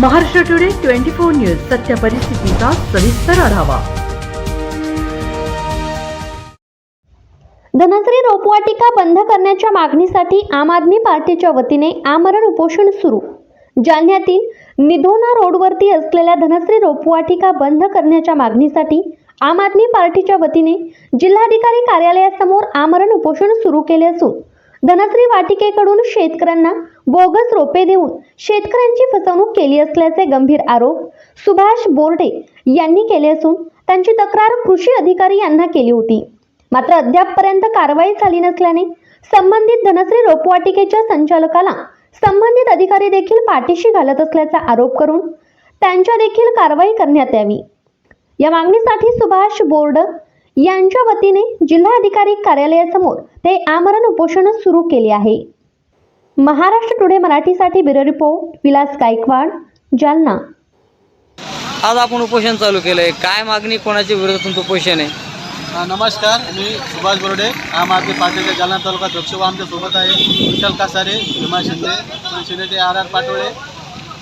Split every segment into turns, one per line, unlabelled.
Maharashtra today twenty four news सत्य परिस्थितीचा सविस्तर आढावा.
धनश्री रोपवाटिका बंद करण्याच्या मागणीसाठी आम आदमी पार्टीच्या वतीने आमरण उपोषण सुरू. जालन्यातील निधोना रोडवरती असलेल्या धनश्री रोपवाटिका बंद करण्याच्या मागणीसाठी आम आदमी पार्टीच्या वतीने जिल्हाधिकारी कार्यालयासमोर आमरण उपोषण सुरू केले असून धनश्री वाटिकेकडून शेतकऱ्यांना बोगस रोपे देऊन शेतकऱ्यांची फसवणूक केली असल्याचे गंभीर आरोप सुभाष बोर्डे यांनी केले असून त्यांची तक्रार कृषी अधिकारी यांना केली होती. मात्र अद्यापपर्यंत कारवाई झाली नसल्याने संबंधित धनश्री रोपवाटिकेच्या संचालकाला संबंधित अधिकारी देखील पाठीशी घालत असल्याचा आरोप करून त्यांच्या देखील कारवाई करण्यात यावी. या मागणीसाठी सुभाष बोर्ड यांच्या वतीने जिल्हाधिकारी कार्यालयासमोर ते आमरण उपोषण सुरू केले आहे. महाराष्ट्र टुडे मराठीसाठी ब्युरो रिपोर्ट विलास गायकवाड जालना.
आज आपण उपोषण चालू केलंय. काय मागणी कोणाच्या विरोधातून उपोषण आहे?
नमस्कार मी सुभाष बोर्डे. आम आदमी पार्टीचे जालना तालुका अध्यक्ष व आमच्यासोबत आहे विठ्ठल कासारे भीमा शिंदे शिंदे ते आर आर पाटोळे.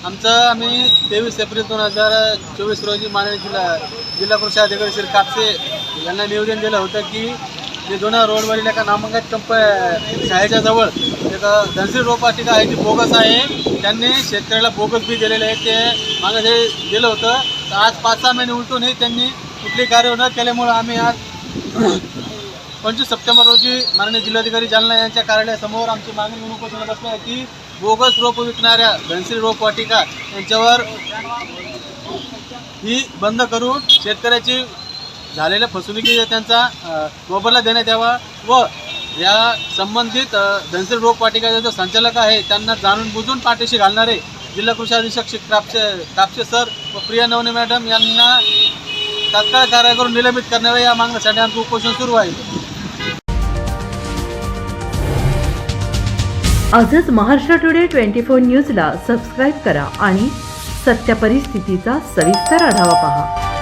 आमचं आम्ही तेवीस एप्रिल दोन हजार चोवीस रोजी माननीय जिल्हा जिल्हा कृषी अधिकारी श्री कापसे यांना निवेदन दिलं होतं की जे दोन रोडवरील एका नामांकित कंप शाळेच्या जवळ एक धनश्री रोपवाटिका आहे ती बोगस आहे. त्यांनी शेतकऱ्याला बोगस बी दिलेले आहे ते मागं हे दिलं होतं तर आज पाच सहा महिने उलटूनही त्यांनी कुठली कार्य न केल्यामुळं आम्ही आज पंचवीस सप्टेंबर रोजी माननीय जिल्हाधिकारी जालना यांच्या कार्यालयासमोर आमची मागणी म्हणून उपोषणाला बसली आहे की बोगस रोप विकणाऱ्या धनश्री रोपवाटिका यांच्यावर ही बंद करून शेतकऱ्याची झालेल्या फसवणुकी त्यांचा मोबदला देण्यात यावा व या संबंधित धनसर धनश्री जो संचालक आहे त्यांना जाणून बुजून पाठीशी घालणारे जिल्हा कृषी अधीक्षक श्री कापसे कापसे सर व प्रिया नवने मॅडम यांना तात्काळ कार्य करून निलंबित करण्यावे या मागण्यासाठी आमचं उपोषण सुरू आहे.
आजच महाराष्ट्र टुडे ट्वेंटी फोर न्यूजला सबस्क्राईब करा आणि सत्य परिस्थितीचा सविस्तर आढावा पहा.